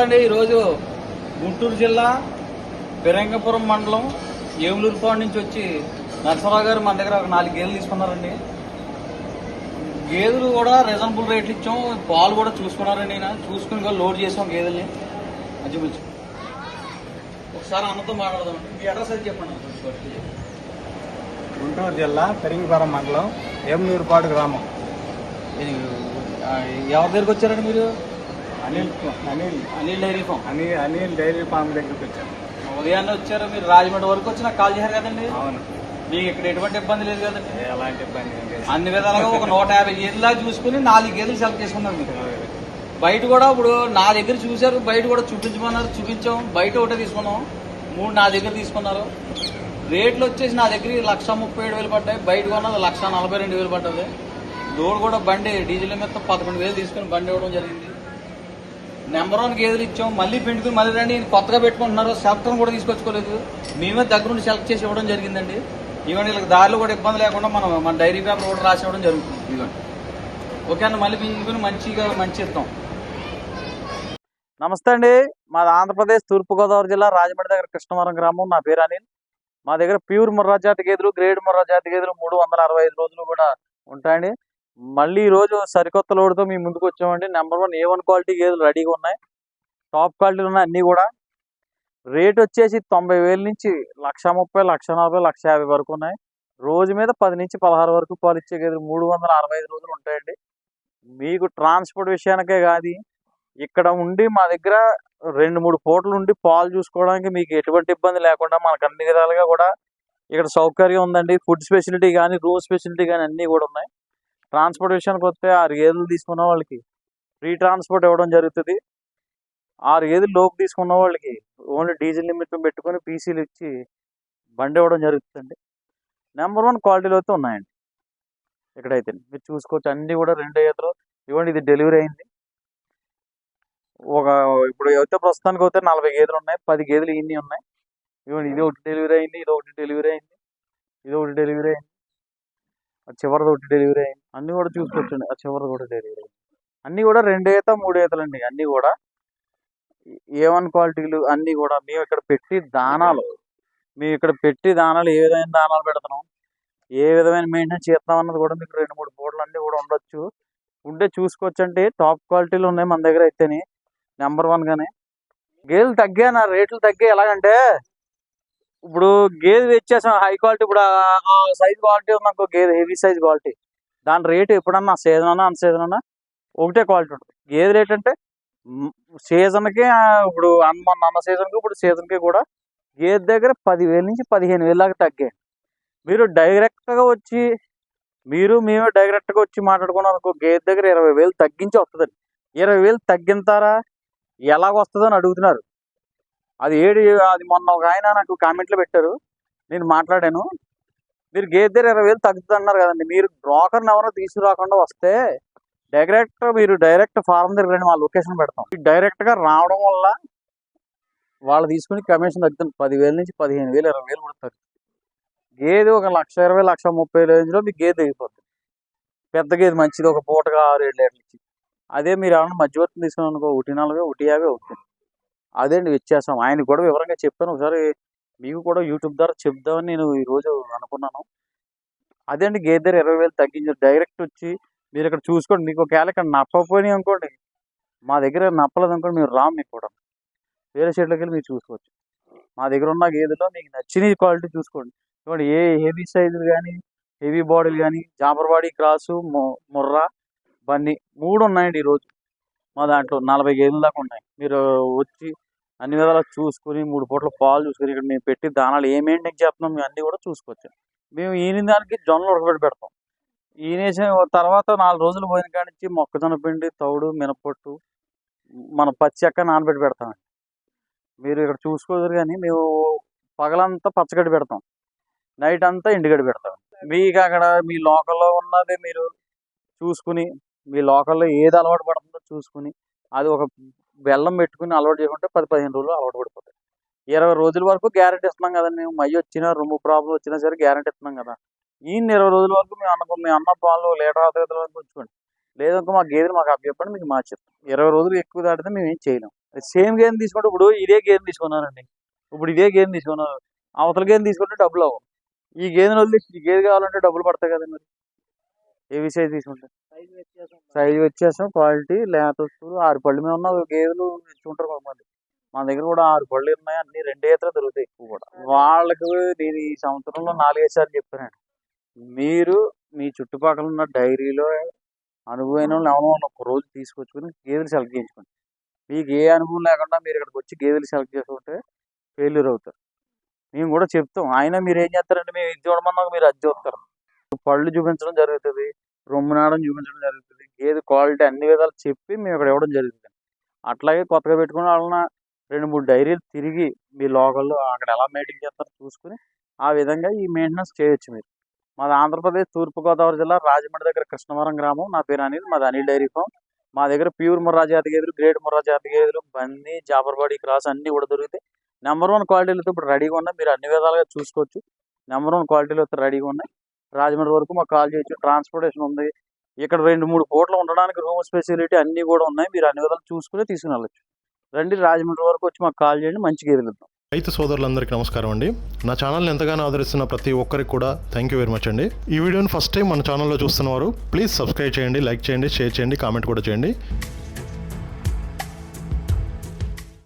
నమస్తే అండి ఈరోజు గుంటూరు జిల్లా బిరంగపురం మండలం ఏములూరుపాడు నుంచి వచ్చి నరసరావు గారు మన దగ్గర ఒక నాలుగు గేదెలు తీసుకున్నారండి. గేదెలు కూడా రీజనబుల్ రేట్లు ఇచ్చాం. పాలు కూడా చూసుకున్నారండి నేను చూసుకుని కూడా లోడ్ చేసాం గేదెల్ని. మంచి ఒకసారి అన్నతో మాట్లాడదామండి మీ అడ్రస్ అది చెప్పండి. గుంటూరు జిల్లా పెరింగిపురం మండలం ఏమనూరుపాడు గ్రామం. ఎవరి దగ్గరికి వచ్చారండి మీరు? Anil Anil. Anil dairy farm. Anil Anil dairy farm దగ్గరికి వచ్చాను ఉదయాన్నే వచ్చారు మీరు రాజమండ్రి వరకు వచ్చి నాకు కాల్ చేశారు కదండి? అవును. మీకు ఇక్కడ ఎటువంటి ఇబ్బంది లేదు కదండి? ఎలాంటి ఇబ్బంది. అన్ని విధాలుగా ఒక నూట యాభై గేదెలా చూసుకుని నాలుగు గేదెలు సెలెక్ట్ చేసుకున్నారు మీరు బయట కూడా ఇప్పుడు నా దగ్గర చూశారు బయట కూడా చూపించమన్నారు చూపించాం. బయట ఒకటే తీసుకున్నాం. మూడు నా దగ్గర తీసుకున్నారు. రేట్లు వచ్చేసి నా దగ్గర లక్ష ముప్పై ఏడు వేలు పడ్డాయి. బయట కొన్నది లక్ష నలభై రెండు వేలు పడ్డది. లోడ్ కూడా బండి డీజిల్ మీద పదకొండు వేలు తీసుకుని బండి ఇవ్వడం జరిగింది. నెంబర్ వన్ గేదెలు ఇచ్చాం మళ్ళీ పెంటుకుని మళ్ళీ రండి కొత్తగా పెట్టుకుంటున్నారు సెలెక్టర్ కూడా తీసుకొచ్చుకోలేదు. మేమే దగ్గర నుండి సెలెక్ట్ చేసి ఇవ్వడం జరిగిందండి. ఇవ్వండి వీళ్ళకి దారిలో కూడా ఇబ్బంది లేకుండా మనం మన డైరీ పేపర్ కూడా రాసి ఇవ్వడం జరుగుతుంది. ఇదిగోండి ఓకే అన్న మళ్ళీ పెంచుకుని మంచిగా మంచి ఇద్దాం నమస్తే అండి. మాది ఆంధ్రప్రదేశ్ తూర్పుగోదావరి జిల్లా రాజమండ్రి దగ్గర కృష్ణవరం గ్రామం. నా పేరు అనిల్. మా దగ్గర ప్యూర్ ముర్రా జాతి గేదెలు గ్రేడ్ ముర్రా జాతి గేదెలు మూడు వందల అరవై ఐదు రోజులు కూడా ఉంటాయండి. మళ్ళీ ఈ రోజు సరికొత్త లోడ్తో మీ ముందుకు వచ్చామండి. Number one A one quality గేదెలు రెడీగా ఉన్నాయి. టాప్ క్వాలిటీలు ఉన్నాయి అన్నీ కూడా. రేట్ వచ్చేసి తొంభై వేల నుంచి లక్ష ముప్పై లక్ష నలభై లక్ష యాభై వరకు ఉన్నాయి. రోజు మీద పది నుంచి పదహారు వరకు పాలు ఇచ్చే గేదెలు మూడు వందల అరవై ఐదు రోజులు ఉంటాయండి. మీకు ట్రాన్స్పోర్ట్ విషయానికే కాదు ఇక్కడ ఉండి మా దగ్గర రెండు మూడు పూటలు ఉండి పాలు చూసుకోవడానికి మీకు ఎటువంటి ఇబ్బంది లేకుండా మనకు అన్ని విధాలుగా కూడా ఇక్కడ సౌకర్యం ఉందండి. ఫుడ్ స్పెషాలిటీ కానీ రూమ్ స్పెషాలిటీ కానీ అన్నీ కూడా ఉన్నాయి. ట్రాన్స్పోర్ట్ విషయానికి వస్తే ఆరు గేదెలు తీసుకున్న వాళ్ళకి ఫ్రీ ట్రాన్స్పోర్ట్ ఇవ్వడం జరుగుతుంది. ఆరు గేదెలు లోపు తీసుకున్న వాళ్ళకి ఓన్లీ డీజిల్ నిమిత్తం పెట్టుకొని పీసీలు ఇచ్చి బండి ఇవ్వడం జరుగుతుందండి. నెంబర్ వన్ క్వాలిటీలో అయితే ఉన్నాయండి. ఇక్కడైతే మీరు చూసుకోవచ్చు అన్నీ కూడా రెండు ఈతలు ఇవ్వండి ఇది డెలివరీ అయింది. ఒక ఇప్పుడు అయితే ప్రస్తుతానికి అయితే నలభై గేదెలు ఉన్నాయి. పది గేదెలు ఇన్ని ఉన్నాయి. ఇవ్వండి ఇది ఒకటి డెలివరీ అయింది ఇది ఒకటి డెలివరీ అయింది ఇది ఒకటి డెలివరీ అయింది. చివరిది ఒకటి డెలివరీ అయింది. అన్ని కూడా చూసుకోవచ్చండి ఆ చివరిది కూడా డెలివరీ అయింది. అన్ని కూడా రెండు ఈత మూడు ఈతలు అండి. అన్ని కూడా ఏ వన్ క్వాలిటీలు అన్ని కూడా మేము ఇక్కడ పెట్టి దానాలు మేము ఇక్కడ పెట్టి దానాలు ఏ విధమైన దానాలు పెడుతున్నాం ఏ విధమైన మెయింటెనెన్స్ చేస్తాం అన్నది కూడా మీకు రెండు మూడు బోర్డులు అన్నీ కూడా ఉండొచ్చు. ఉంటే చూసుకోవచ్చంటే టాప్ క్వాలిటీలు ఉన్నాయి మన దగ్గర అయితేనే నెంబర్ వన్ గానే. గేదెలు తగ్గాయి నా రేట్లు తగ్గాయి ఎలాగంటే ఇప్పుడు గేదె తెచ్చేసాం హై క్వాలిటీ ఇప్పుడు సైజ్ క్వాలిటీ ఉంది గేదె హెవీ సైజ్ క్వాలిటీ దాని రేటు ఎప్పుడన్నా సీజన్ అన్నా అన్ సీజన్ అన్నా ఒకటే క్వాలిటీ ఉంటుంది. గేదె రేట్ అంటే సీజన్కి ఇప్పుడు అన్న అన్న సీజన్కి ఇప్పుడు సీజన్కి కూడా గేదె దగ్గర పదివేల నుంచి పదిహేను వేల దాకా తగ్గాయి. మీరు డైరెక్ట్గా వచ్చి మీరు మేము డైరెక్ట్గా వచ్చి మాట్లాడుకున్నాం అనుకో గేదె దగ్గర ఇరవై వేలు తగ్గించి వస్తుందండి. ఇరవై వేలు తగ్గింతారా ఎలాగ వస్తుందని అడుగుతున్నారు. అది ఏడు అది మొన్న ఒక ఆయన నాకు కామెంట్లో పెట్టారు. నేను మాట్లాడాను. మీరు గేదె దగ్గర ఇరవై వేలు తగ్గుతుంది అన్నారు కదండి. మీరు బ్రోకర్ని ఎవరో తీసుకురాకుండా వస్తే డైరెక్ట్ మీరు డైరెక్ట్ ఫారం దగ్గర రండి మా లొకేషన్ పెడతాం. డైరెక్ట్గా రావడం వల్ల వాళ్ళు తీసుకుని కమిషన్ తగ్గుతుంది. పదివేల నుంచి పదిహేను వేలు ఇరవై వేలు కూడా తగ్గుతుంది. గేదె ఒక లక్ష ఇరవై లక్ష ముప్పై రేంజ్లో మీకు గేదె అయిపోతుంది పెద్ద గేదె మంచిది ఒక పూటగా ఆరు ఏడు లీటర్లు ఇచ్చి. అదే మీరు ఏమన్నా మధ్యవర్తిని తీసుకున్నాను అనుకో ఒకటి నాలుగు ఒకటి యాభై అవుతుంది. అదే అండి వ్యత్యాసం. ఆయన కూడా వివరంగా చెప్పాను. ఒకసారి మీకు కూడా యూట్యూబ్ ద్వారా చెప్దామని నేను ఈరోజు అనుకున్నాను. అదే అండి గేదె దగ్గర ఇరవై వేలు తగ్గించారు డైరెక్ట్ వచ్చి మీరు ఇక్కడ చూసుకోండి. మీకు ఒకవేళ ఇక్కడ నప్పపోయినాయి అనుకోండి మా దగ్గర నప్పలేదు అనుకోండి మీరు రామ్ మీకు కూడా. వేరే షెడ్లోకి వెళ్ళి మీరు చూసుకోవచ్చు. మా దగ్గర ఉన్న గేదెలో మీకు నచ్చిన క్వాలిటీ చూసుకోండి. చూడండి ఏ హెవీ సైజులు కానీ హెవీ బాడీలు కానీ జాబర్వాడి క్రాసు మొ- ముర్రా బన్నీ మూడు ఉన్నాయండి ఈరోజు మా దాంట్లో నలభై గేదెల దాకా ఉన్నాయి. మీరు వచ్చి అన్ని విధాలా చూసుకుని మూడు పూట్ల పాలు చూసుకుని ఇక్కడ మేము పెట్టి దానాలు ఏమేంటి నీకు చెప్తున్నాం మేము అన్నీ కూడా చూసుకోవచ్చు. మేము ఈయన దానికి జొన్నలు ఉడకబెట్టి పెడతాం. ఈనేసిన తర్వాత నాలుగు రోజులు పోయిన కానించి నుంచి మొక్కజొన్న పిండి తౌడు మినపొట్టు మన పచ్చి అక్క నానబెట్టి పెడతాం మీరు ఇక్కడ చూసుకోదురు కానీ మేము పగలంతా పచ్చగడ్డి పెడతాం. నైట్ అంతా ఎండుగడ్డి పెడతాం. మీకు అక్కడ మీ లోకల్లో ఉన్నది మీరు చూసుకుని మీ లోకల్లో ఏది అలవాటు పడుతుందో చూసుకుని అది ఒక బెల్లం పెట్టుకుని అలవాటు చేసుకుంటే పది పదిహేను రోజులు అలవాటు పడిపోతాయి. ఇరవై రోజుల వరకు గ్యారెంటీ ఇస్తున్నాం కదండి మేము మయ్యి వచ్చినా రొమ్ము ప్రాబ్లం వచ్చినా సరే గ్యారెంటీ ఇస్తున్నాం కదా. ఈ ఇరవై రోజుల వరకు మేము అన్న మీ అన్న పాలు లీటర్ అర్ధ ఉంచుకోండి లేదంటే మా గేదెలు మాకు అప్పచెప్పండి మీకు మా చెప్తాం. ఇరవై రోజులు ఎక్కువ దాటితే మేము ఏం చేయలేం సేమ్ గేమ్ తీసుకుంటే ఇప్పుడు ఇదే గేమ్ తీసుకున్నానండి. ఇప్పుడు ఇదే గేమ్ తీసుకున్నారు అవతల గేమ్ తీసుకుంటే డబ్బులు అవ్వవు. ఈ గేదెని వదిలి ఈ గేదె కావాలంటే డబ్బులు పడతాయి కదండి మరి. ఏ విషయం తీసుకుంటే? సైజ్ వ్యత్యాసం క్వాలిటీ లేత వస్తువులు ఆరు పళ్ళు మీద ఉన్న గేదెలు ఇచ్చుకుంటారు కొంతమంది. మన దగ్గర కూడా ఆరు పళ్ళు ఉన్నాయి అన్ని రెండే ఈతలు దొరుకుతాయి ఎక్కువ కూడా. వాళ్ళకి నేను ఈ సంవత్సరంలో నాలుగైదు సార్లు చెప్పానండి. మీరు మీ చుట్టుపక్కల ఉన్న డైరీలో అనుభవమైన వాళ్ళు ఎవరో ఒక రోజు తీసుకొచ్చుకొని గేదెలు సెలెక్ట్ చేయించుకోండి. మీకు ఏ అనుభవం లేకుండా మీరు ఇక్కడికి వచ్చి గేదెలు సెలెక్ట్ చేసుకుంటే ఫెయిల్యూర్ అవుతారు. మేము కూడా చెప్తాం. అయినా మీరు ఏం చేస్తారంటే మేము ఇది చూడమన్నా మీరు అది చూస్తారు. పళ్ళు చూపించడం జరుగుతుంది రొమ్ము నాడడం చూపించడం జరుగుతుంది గేదె క్వాలిటీ అన్ని విధాలు చెప్పి మేము ఇక్కడ ఇవ్వడం జరుగుతుంది. అట్లాగే కొత్తగా పెట్టుకున్న వాళ్ళన రెండు మూడు డైరీలు తిరిగి మీ లోకల్లో అక్కడ ఎలా మెయింటైన్ చేస్తారో చూసుకుని ఆ విధంగా ఈ మెయింటెనెన్స్ చేయొచ్చు మీరు. మాది ఆంధ్రప్రదేశ్ తూర్పుగోదావరి జిల్లా రాజమండ్రి దగ్గర కృష్ణవరం గ్రామం. నా పేరు అనిల్ మాది అనిల్ డైరీ ఫామ్. మా దగ్గర ప్యూర్ ముర్రా జాతి గేదెలు గ్రేడ్ ముర్రా జాతి గేదెలు బన్నీ జాబర్బాడి క్రాస్ అన్నీ కూడా దొరుకుతాయి. నెంబర్ వన్ క్వాలిటీలతో ఇప్పుడు రెడీగా ఉన్నాయి మీరు అన్ని విధాలుగా చూసుకోవచ్చు. నెంబర్ వన్ క్వాలిటీలు అయితే రెడీగా ఉన్నాయి రాజమండ్రి వరకు మాకు కాల్ చేయొచ్చు ట్రాన్స్పోర్టేషన్ ఉంది. ఇక్కడ రెండు మూడు కోట్లు ఉండడానికి రూమ్ ఫెసిలిటీ అన్నీ కూడా ఉన్నాయి. మీరు అన్ని విధాలు చూసుకుని తీసుకుని వెళ్ళచ్చు. రండి రాజమండ్రి వరకు వచ్చి మాకు కాల్ చేయండి మంచిగా గేదెలు రైతు సోదరులందరికీ నమస్కారం అండి. నా ఛానల్ని ఎంతగానో ఆదరిస్తున్న ప్రతి ఒక్కరికి కూడా థ్యాంక్ యూ వెరీ మచ్ అండి. ఈ వీడియోని ఫస్ట్ టైం మన ఛానల్లో చూస్తున్నవారు ప్లీజ్ సబ్స్క్రైబ్ చేయండి లైక్ చేయండి షేర్ చేయండి కామెంట్ కూడా చేయండి.